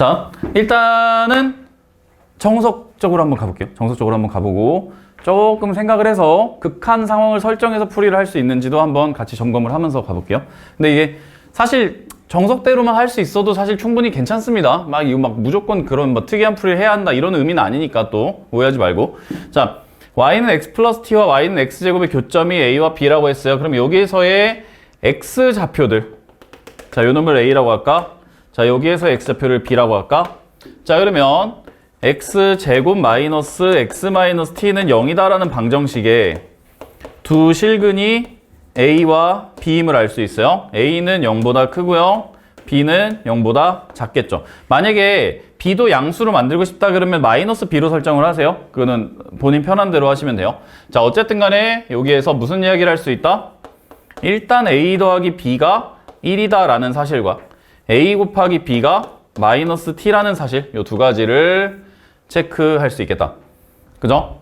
자, 일단은 정석적으로 한번 가볼게요. 정석적으로 한번 가보고 조금 생각을 해서 극한 상황을 설정해서 풀이를 할 수 있는지도 한번 같이 점검을 하면서 가볼게요. 근데 이게 사실 정석대로만 할 수 있어도 사실 충분히 괜찮습니다. 막 이거 막 무조건 그런 뭐 특이한 풀이를 해야 한다 이런 의미는 아니니까 또 오해하지 말고. 자, y는 x 플러스 t와 y는 x 제곱의 교점이 a와 b라고 했어요. 그럼 여기에서의 x 좌표들. 자, 요 놈을 a라고 할까? 자, 여기에서 x 좌표를 b라고 할까? 자, 그러면 x 제곱 마이너스 x 마이너스 t는 0이다라는 방정식에 두 실근이 a와 b임을 알 수 있어요. a는 0보다 크고요. b는 0보다 작겠죠. 만약에 b도 양수로 만들고 싶다 그러면 마이너스 b로 설정을 하세요. 그거는 본인 편한 대로 하시면 돼요. 자, 어쨌든 간에 여기에서 무슨 이야기를 할 수 있다? 일단 a 더하기 b가 1이다라는 사실과 a 곱하기 b가 마이너스 t라는 사실 이 두 가지를 체크할 수 있겠다. 그죠?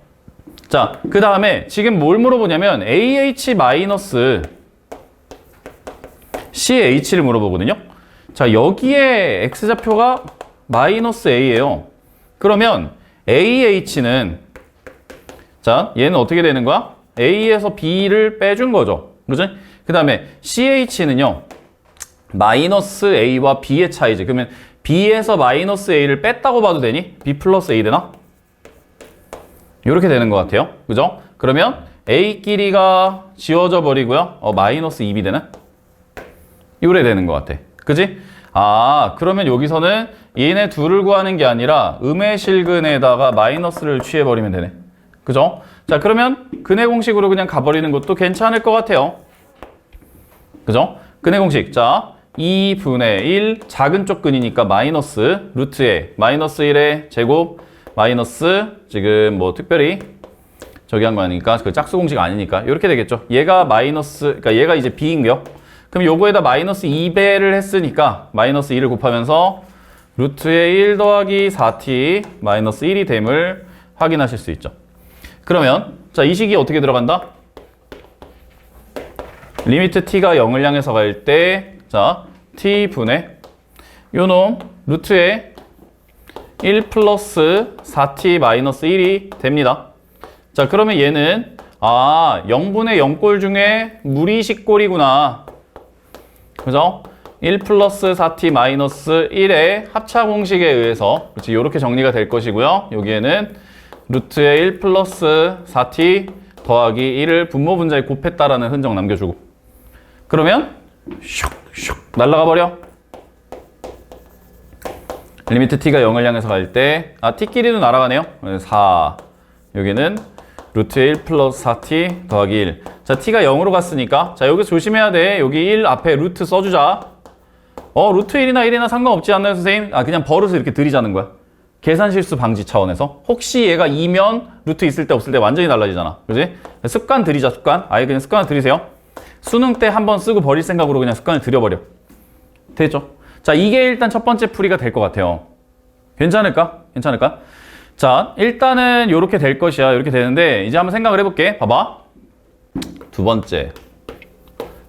자, 그 다음에 지금 뭘 물어보냐면 AH 마이너스 CH를 물어보거든요. 자, 여기에 X좌표가 마이너스 A예요. 그러면 AH는 자, 얘는 어떻게 되는 거야? A에서 B를 빼준 거죠. 그죠? 그 다음에 CH는요. 마이너스 A와 B의 차이지. 그러면 B에서 마이너스 A를 뺐다고 봐도 되니? B 플러스 A 되나? 이렇게 되는 것 같아요. 그죠? 그러면 A끼리가 지워져 버리고요. 어, 마이너스 2B 되는? 이래 되는 것 같아. 그지? 아, 그러면 여기서는 얘네 둘을 구하는 게 아니라 음의 실근에다가 마이너스를 취해버리면 되네. 그죠? 자, 그러면 근해 공식으로 그냥 가버리는 것도 괜찮을 것 같아요. 그죠? 근해 공식. 자, 2분의 1 작은 쪽 근이니까 마이너스 루트 에 마이너스 1의 제곱 마이너스 지금 뭐 특별히 저기 한 거 아니니까 그 짝수 공식 아니니까 이렇게 되겠죠. 얘가 마이너스 그러니까 얘가 이제 b인겨. 그럼 요거에다 마이너스 2배를 했으니까 마이너스 2를 곱하면서 루트의 1 더하기 4t 마이너스 1이 됨을 확인하실 수 있죠. 그러면 자 이 식이 어떻게 들어간다? 리미트 t가 0을 향해서 갈 때 자 t분의 요놈 루트의 1 플러스 4t 마이너스 1이 됩니다. 자, 그러면 얘는 아, 0분의 0꼴 중에 무리식꼴이구나. 그죠? 1 플러스 4t 마이너스 1의 합차 공식에 의해서 그렇지, 이렇게 정리가 될 것이고요. 여기에는 루트의 1 플러스 4t 더하기 1을 분모 분자에 곱했다라는 흔적 남겨주고 그러면 슉슉 날라가 버려. 리미트 t가 0을 향해서 갈 때, 아, t끼리도 날아가네요. 4. 여기는 루트 1 플러스 4t 더하기 1. 자, t가 0으로 갔으니까. 자, 여기서 조심해야 돼. 여기 1 앞에 루트 써주자. 어, 루트 1이나 1이나 상관없지 않나요, 선생님? 아, 그냥 버릇을 이렇게 들이자는 거야. 계산 실수 방지 차원에서. 혹시 얘가 2면 루트 있을 때 없을 때 완전히 달라지잖아. 그지? 습관 들이자, 습관. 아예 그냥 습관을 들이세요. 수능 때 한 번 쓰고 버릴 생각으로 그냥 습관을 들여버려. 됐죠? 자, 이게 일단 첫 번째 풀이가 될 것 같아요. 괜찮을까? 괜찮을까? 자, 일단은 이렇게 될 것이야. 이렇게 되는데, 이제 한번 생각을 해볼게. 봐봐. 두 번째.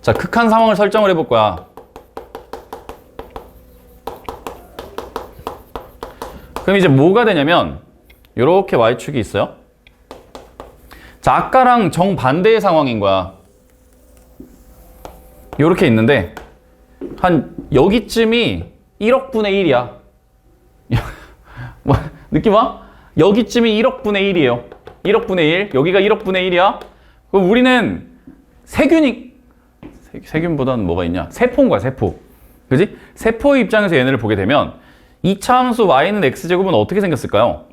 자, 극한 상황을 설정을 해볼 거야. 그럼 이제 뭐가 되냐면, 이렇게 Y축이 있어요. 자, 아까랑 정반대의 상황인 거야. 이렇게 있는데, 한 여기쯤이 1억 분의 1이야. 뭐, 느낌 와? 여기쯤이 1억 분의 1이에요. 1억 분의 1. 여기가 1억 분의 1이야. 그럼 우리는 세균이 세- 세균보다는 뭐가 있냐? 세포인 거야, 세포. 그지? 세포의 입장에서 얘네를 보게 되면 이차 함수 y는 x제곱은 어떻게 생겼을까요?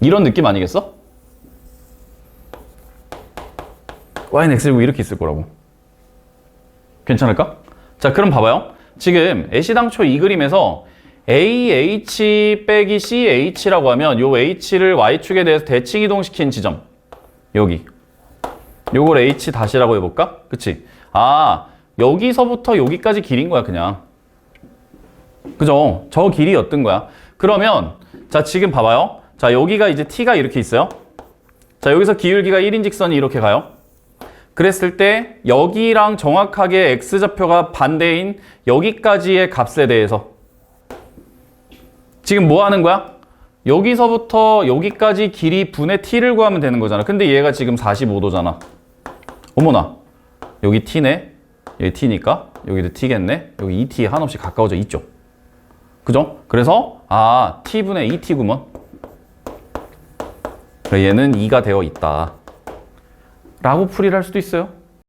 이런 느낌 아니겠어? y는 x제곱 이렇게 있을 거라고. 괜찮을까? 자, 그럼 봐봐요. 지금 애시당초 이 그림에서 AH 빼기 CH라고 하면 요 H를 Y축에 대해서 대칭 이동시킨 지점. 여기. 요걸 H 다시라고 해볼까? 그치? 아, 여기서부터 여기까지 길인 거야, 그냥. 그죠? 저 길이였던 거야. 그러면, 자, 지금 봐봐요. 자, 여기가 이제 T가 이렇게 있어요. 자, 여기서 기울기가 1인 직선이 이렇게 가요. 그랬을 때 여기랑 정확하게 x좌표가 반대인 여기까지의 값에 대해서 지금 뭐 하는 거야? 여기서부터 여기까지 길이 분의 t를 구하면 되는 거잖아. 근데 얘가 지금 45도잖아. 어머나. 여기 t네. 여기 t니까 여기도 t겠네. 여기 2t 한없이 가까워져 있죠. 그죠? 그래서 아 t분의 2t구먼. 그래 얘는 2가 되어 있다. 라고 풀이를 할 수도 있어요.